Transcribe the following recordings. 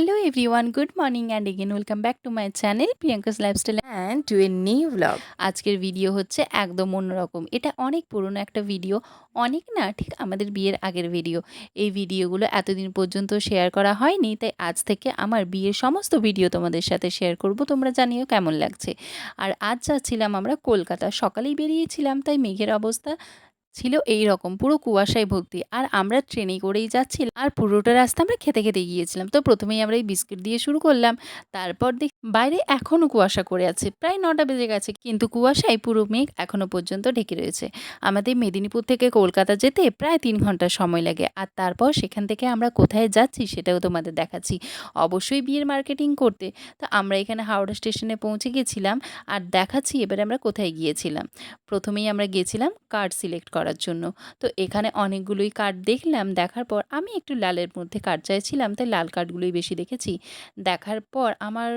Hello everyone good morning and again welcome back to my channel Priyanka's lifestyle and to a new blog আজকের video হচ্ছে একদম অন্যরকম। এটা অনেক পুরনো একটা ভিডিও অনেক না ঠিক আমাদের বিয়ের আগের ভিডিও এই ভিডিওগুলো এতদিন পর্যন্ত শেয়ার করা হয়নি তাই আজ থেকে আমার বিয়ের সমস্ত ভিডিও তোমাদের সাথে শেয়ার করব তোমরা জানিও কেমন লাগছে। আর আজ যাচ্ছিলাম আমরা কলকাতা সকালেই বেরিয়েছিলাম তাই মেঘের অবস্থা ছিল এই রকম পুরো কুয়াশায় ভর্তি। আর আমরা ট্রেনে করেই যাচ্ছিলাম। আর পুরোটা রাস্তা আমরা খেতে খেতে গিয়েছিলাম। তো প্রথমেই আমরা এই বিস্কিট দিয়ে শুরু করলাম। তারপর দেখ, বাইরে এখনও কুয়াশা করে আছে। প্রায় নটা বেজে গেছে, কিন্তু কুয়াশায় পুরো মেঘ এখনও পর্যন্ত ঢেকে রয়েছে। আমাদের মেদিনীপুর থেকে কলকাতা যেতে প্রায় তিন ঘণ্টা সময় লাগে। আর তারপর সেখান থেকে আমরা কোথায় যাচ্ছি সেটাও তোমাদের দেখাচ্ছি। অবশ্যই বিয়ের মার্কেটিং করতে। তো আমরা এখানে হাওড়া স্টেশনে পৌঁছে গেছিলাম। আর দেখাচ্ছি এবারে আমরা কোথায় গিয়েছিলাম। প্রথমেই আমরা গিয়েছিলাম কার্ড সিলেক্ট করার জন্য। তো এখানে অনেকগুলোই কার্ড দেখলাম, দেখার পর আমি একটু লালের মধ্যে কার্ড চাইছিলাম, তাই লাল কার্ডগুলোই বেশি দেখেছি। দেখার পর আমার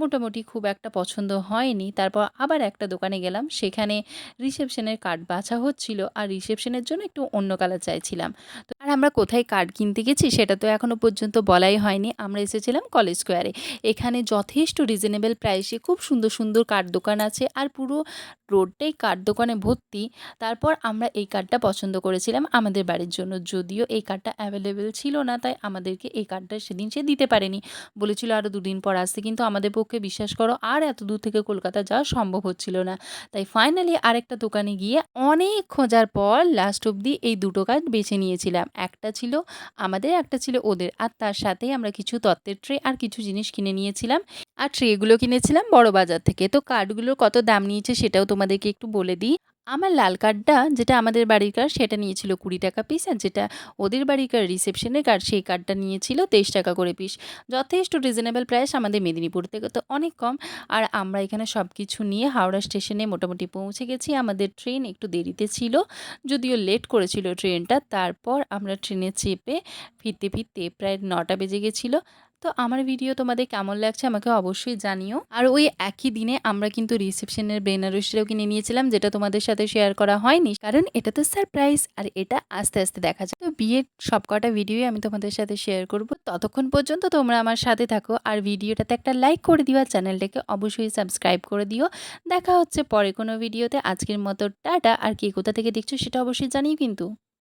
মোটামুটি খুব একটা পছন্দ হয়নি। তারপর আবার একটা দোকানে গেলাম, সেখানে রিসেপশনের কার্ড বাছা হচ্ছিল, আর রিসেপশনের জন্য একটু অন্য কালার চাইছিলাম। তো আর আমরা কোথায় কার্ড কিনতে গেছি সেটা তো এখনও পর্যন্ত বলাই হয়নি। আমরা এসেছিলাম কলেজ স্কোয়ারে এখানে যথেষ্ট রিজনেবল প্রাইসে খুব সুন্দর সুন্দর কার্ড দোকান আছে, আর পুরো রোডটাই কার্ড দোকানে ভর্তি। তারপর আমরা এই কার্ডটা পছন্দ করেছিলাম আমাদের বাড়ির জন্য। যদিও এই কার্ডটা অ্যাভেলেবেল ছিল না, তাই আমাদেরকে এই কার্ডটা সেদিন সে দিতে পারেনি। বলেছিল আরও দুদিন পর আসতে, কিন্তু আমাদের পক্ষে বিশ্বাস করো, আর এত দূর থেকে কলকাতা যাওয়া সম্ভব হচ্ছিল না। তাই ফাইনালি আরেকটা দোকানে গিয়ে অনেক খোঁজার পর লাস্ট অবধি এই দুটো কার্ড বেছে নিয়েছিলাম। একটা ছিল আমাদের, একটা ছিল ওদের। আর তার সাথেই আমরা কিছু তত্ত্বের ট্রে আর কিছু জিনিস কিনে নিয়েছিলাম। আর ট্রেগুলো কিনেছিলাম বড় বাজার থেকে। তো কার্ডগুলোর কত দাম নিয়েছে সেটাও তোমাদেরকে একটু বলে দিই। আমার লাল কার্ডটা যেটা আমাদের বাড়ির কার্ড, সেটা নিয়েছিল কুড়ি টাকা পিস আর যেটা ওদের বাড়ির কার্ড রিসেপশনের কার্ড, সেই কার্ডটা নিয়েছিল তেইশ টাকা করে পিস যথেষ্ট রিজনেবল প্রাইস আমাদের মেদিনীপুর থেকে তো অনেক কম। আর আমরা এখানে সব কিছু নিয়ে হাওড়া স্টেশনে মোটামুটি পৌঁছে গেছি। আমাদের ট্রেন একটু দেরিতে ছিল, যদিও লেট করেছিল ট্রেনটা তারপর আমরা ট্রেনে চেপে ফিরতে ফিরতে প্রায় নটা বেজে গেছিল। তো আমার ভিডিও তোমাদের কেমন লাগছে আমাকে অবশ্যই জানিও। আর ওই একই দিনে আমরা কিন্তু রিসেপশনের বেনারসিটাও কিনে নিয়েছিলাম, যেটা তোমাদের সাথে শেয়ার করা হয়নি। কারণ এটা তো সারপ্রাইজ আর এটা আস্তে আস্তে দেখা যায়। তো বিয়ের সবকটা ভিডিওই আমি তোমাদের সাথে শেয়ার করব। ততক্ষণ পর্যন্ত তোমরা আমার সাথে থাকো, আর ভিডিওটাতে একটা লাইক করে দিও, আর চ্যানেলটাকে অবশ্যই সাবস্ক্রাইব করে দিও। দেখা হচ্ছে পরে কোনো ভিডিওতে আজকের মতো টাটা, আর কে কোথা থেকে দেখছ সেটা অবশ্যই জানিও কিন্তু।